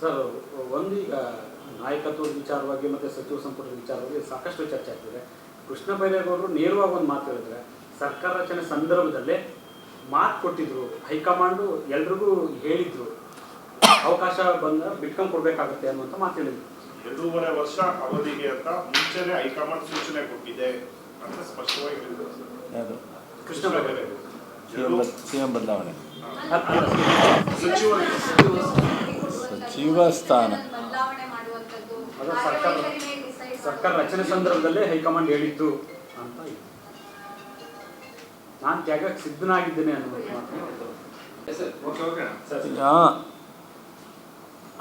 Sir ಒಂದು ಈಗ ನಾಯಕತ್ವದ ವಿಚಾರವಾಗಿ ಮತ್ತು ಸಚಿವ ಸಂಪುಟದ ವಿಚಾರವಾಗಿ ಸಾಕಷ್ಟು ಚರ್ಚೆ ಆಗ್ತಿದೆ. ಕೃಷ್ಣ ಬೈರೇಗೌಡರು ನೇರವಾಗಿ ಒಂದು ಮಾತು ಹೇಳಿದ್ರೆ ಸರ್ಕಾರ ರಚನೆ ಸಂದರ್ಭದಲ್ಲೇ ಮಾತು ಕೊಟ್ಟಿದ್ರು ಹೈಕಮಾಂಡು ಎಲ್ರಿಗೂ ಹೇಳಿದ್ರು ಅವಕಾಶ ಬಂದ ಬಿಟ್ಕೊಂಡು ಕೊಡ್ಬೇಕಾಗುತ್ತೆ ಅನ್ನುವಂಥ ಮಾತು ಹೇಳಿದ್ರು. ಎರಡೂವರೆ ವರ್ಷ ಅವಧಿಗೆ ಅಂತ ಮುಂಚೆನೆ ಹೈಕಮಾಂಡ್ ಸೂಚನೆ ಕೊಟ್ಟಿದೆ ಅಂತ ಸ್ಪಷ್ಟವಾಗಿ ಹೇಳಿದ್ರು ಕೃಷ್ಣ ಬೈರೇಗೌಡರು. ಬದಲಾವಣೆ. ಸಚಿವರು ಸಚಿವ ಸ್ಥಾನ. ಬದಲಾವಣೆ ಮಾಡುವಂಥದ್ದು. ಸರ್ಕಾರ. ರಚನೆ ಸಂದರ್ಭದಲ್ಲೇ ಹೈಕಮಾಂಡ್ ಹೇಳಿದ್ದು ಅಂತ ಇದೆ ನಾನು ತ್ಯಾಗಕ್ಕೆ ಸಿದ್ಧನಾಗಿದ್ದೇನೆ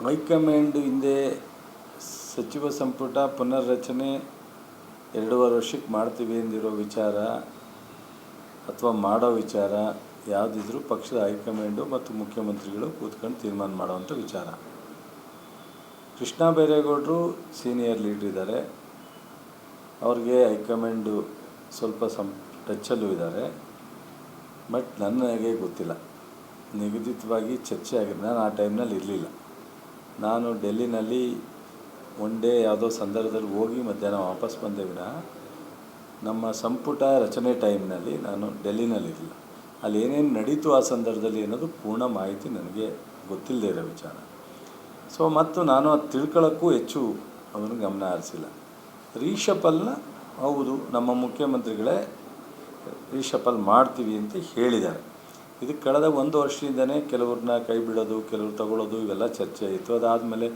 ಹೈಕಮಾಂಡ್ ಹಿಂದೆ ಸಚಿವ ಸಂಪುಟ ಪುನರ್ರಚನೆ ಎರಡೂವರೆ ವರ್ಷಕ್ಕೆ ಮಾಡ್ತೀವಿ ಎಂದಿರೋ ವಿಚಾರ ಅಥವಾ ಮಾಡೋ ವಿಚಾರ ಯಾವುದಿದ್ರೂ ಪಕ್ಷದ ಹೈಕಮಾಂಡು ಮತ್ತು ಮುಖ್ಯಮಂತ್ರಿಗಳು ಕೂತ್ಕೊಂಡು ತೀರ್ಮಾನ ಮಾಡುವಂಥ ವಿಚಾರ. ಕೃಷ್ಣ ಬೈರೇಗೌಡರು ಸೀನಿಯರ್ ಲೀಡ್ರ್ ಇದ್ದಾರೆ. ಅವ್ರಿಗೆ ಹೈಕಮಾಂಡು ಸ್ವಲ್ಪ ಸಂ, ಟಚ್ಚಲ್ಲೂ ಇದ್ದಾರೆ. ಬಟ್ ನನಗೆ ಗೊತ್ತಿಲ್ಲ. ನಿಗದಿತವಾಗಿ ಚರ್ಚೆ ಆಗಿದೆ ನಾನು ಆ ಟೈಮ್ನಲ್ಲಿ ಇರಲಿಲ್ಲ. ನಾನು ಡೆಲ್ಲಿನಲ್ಲಿ ಒನ್ ಡೇ ಯಾವುದೋ ಸಂದರ್ಭದಲ್ಲಿ ಹೋಗಿ ಮಧ್ಯಾಹ್ನ ವಾಪಸ್ ಬಂದೆ ವಿನಃ ನಮ್ಮ ಸಂಪುಟ ರಚನೆ ಟೈಮ್ನಲ್ಲಿ ನಾನು ಡೆಲ್ಲಿನಲ್ಲಿರಲಿಲ್ಲ ಅಲ್ಲಿ ಏನೇನು ನಡೀತು ಆ ಸಂದರ್ಭದಲ್ಲಿ ಅನ್ನೋದು ಪೂರ್ಣ ಮಾಹಿತಿ ನನಗೆ ಗೊತ್ತಿಲ್ಲದೆ ಇರೋ ವಿಚಾರ. ಸೊ ಮತ್ತು ನಾನು ಅದು ತಿಳ್ಕೊಳ್ಳೋಕ್ಕೂ ಹೆಚ್ಚು ಅವನು ಗಮನ ಹರಿಸಿಲ್ಲ. ರೀಶಪಲ್ನ ಹೌದು, ನಮ್ಮ ಮುಖ್ಯಮಂತ್ರಿಗಳೇ ರೀಶಪಲ್ ಮಾಡ್ತೀವಿ ಅಂತ ಹೇಳಿದ್ದಾರೆ. ಇದು ಕಳೆದ ಒಂದು ವರ್ಷದಿಂದನೇ ಕೆಲವ್ರನ್ನ ಕೈ ಬಿಡೋದು, ಕೆಲವ್ರು ತಗೊಳ್ಳೋದು, ಇವೆಲ್ಲ ಚರ್ಚೆ ಆಯಿತು ಅದಾದಮೇಲೆ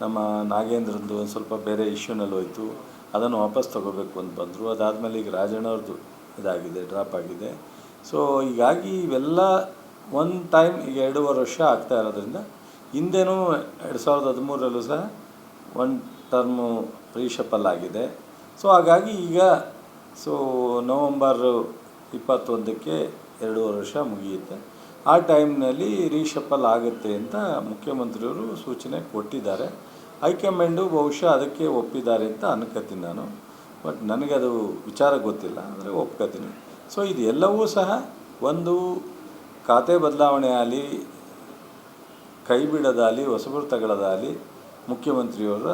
ನಮ್ಮ ನಾಗೇಂದ್ರಂದು ಒಂದು ಸ್ವಲ್ಪ ಬೇರೆ ಇಶ್ಯೂನಲ್ಲಿ ಹೋಯಿತು. ಅದನ್ನು ವಾಪಸ್ ತಗೋಬೇಕು ಅಂತ ಬಂದರು. ಅದಾದಮೇಲೆ ಈಗ ರಾಜಣ್ಣವ್ರದ್ದು ಇದಾಗಿದೆ, ಡ್ರಾಪ್ ಆಗಿದೆ. ಸೊ ಹೀಗಾಗಿ ಇವೆಲ್ಲ ಒಂದು ಟೈಮ್ ಈಗ ಎರಡೂವರೆ ವರ್ಷ ಆಗ್ತಾ ಇರೋದ್ರಿಂದ ಹಿಂದೆನೂ ಎರಡು ಸಾವಿರದ ಹದಿಮೂರರಲ್ಲೂ ಸಹ ಒನ್ ಟರ್ಮು ರೀಶಪಲ್ ಆಗಿದೆ. ಸೊ ಹಾಗಾಗಿ ಈಗ ಸೊ ನವಂಬರ್ ಇಪ್ಪತ್ತೊಂದಕ್ಕೆ ಎರಡೂವರೆ ವರ್ಷ ಮುಗಿಯುತ್ತೆ. ಆ ಟೈಮ್ನಲ್ಲಿ ರೀಶಪಲ್ ಆಗುತ್ತೆ ಅಂತ ಮುಖ್ಯಮಂತ್ರಿಯವರು ಸೂಚನೆ ಕೊಟ್ಟಿದ್ದಾರೆ. ಹೈಕಮಾಂಡು ಬಹುಶಃ ಅದಕ್ಕೆ ಒಪ್ಪಿದ್ದಾರೆ ಅಂತ ಅನ್ಕೋತೀನಿ ನಾನು. ಬಟ್ ನನಗದು ವಿಚಾರ ಗೊತ್ತಿಲ್ಲ ಅಂದರೆ ಒಪ್ಕೋತೀನಿ. ಸೊ ಇದು ಎಲ್ಲವೂ ಸಹ ಒಂದು ಖಾತೆ ಬದಲಾವಣೆ ಆಗಲಿ ಕೈ ಬಿಡೋದಾಗಲಿ ಹೊಸಬರು ತಗೊಳ್ಳೋದಾಗಲಿ ಮುಖ್ಯಮಂತ್ರಿಯವರ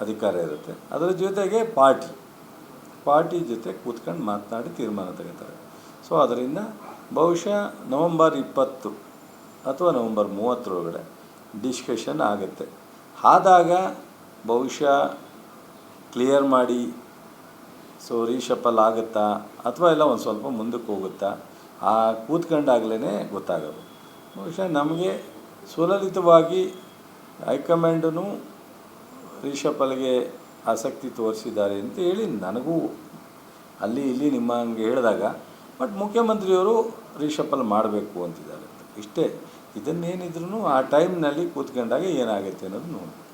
ಅಧಿಕಾರ ಇರುತ್ತೆ. ಅದರ ಜೊತೆಗೆ ಪಾರ್ಟಿ. ಪಾರ್ಟಿ ಜೊತೆ ಕೂತ್ಕೊಂಡು ಮಾತನಾಡಿ ತೀರ್ಮಾನ ತಗೋತಾರೆ. ಸೊ, ಅದರಿಂದ ಬಹುಶಃ ನವಂಬರ್ ಇಪ್ಪತ್ತು ಅಥವಾ ನವಂಬರ್ ಮೂವತ್ತರೊಳಗಡೆ ಡಿಸ್ಕಷನ್ ಆಗುತ್ತೆ. ಆದಾಗ ಬಹುಶಃ ಕ್ಲಿಯರ್ ಮಾಡಿ, ಸೊ, ರೀಶಫಲ್ ಆಗುತ್ತಾ ಅಥವಾ ಎಲ್ಲ ಒಂದು ಸ್ವಲ್ಪ ಮುಂದಕ್ಕೆ ಹೋಗುತ್ತಾ, ಆ ಕೂತ್ಕೊಂಡಾಗಲೇ ಗೊತ್ತಾಗೋದು. ಬಹುಶಃ ನಮಗೆ ಸುಲಲಿತವಾಗಿ ಹೈಕಮಾಂಡನು ಅಲ್ಲಿಗೆ ಆಸಕ್ತಿ ತೋರಿಸಿದ್ದಾರೆ ಅಂತ ಹೇಳಿ ನನಗೂ ಅಲ್ಲಿ ಇಲ್ಲಿ ನಿಮ್ಮ ಹಂಗೆ ಹೇಳಿದಾಗ, ಬಟ್ ಮುಖ್ಯಮಂತ್ರಿಯವರು ಅಲ್ಲಿ ಮಾಡಬೇಕು ಅಂತಿದ್ದಾರೆ ಇಷ್ಟೇ ಇದನ್ನೇನಿದ್ರು ಆ ಟೈಮ್ನಲ್ಲಿ ಕೂತ್ಕೊಂಡಾಗ ಏನಾಗುತ್ತೆ ಅನ್ನೋದು ನೋಡಿ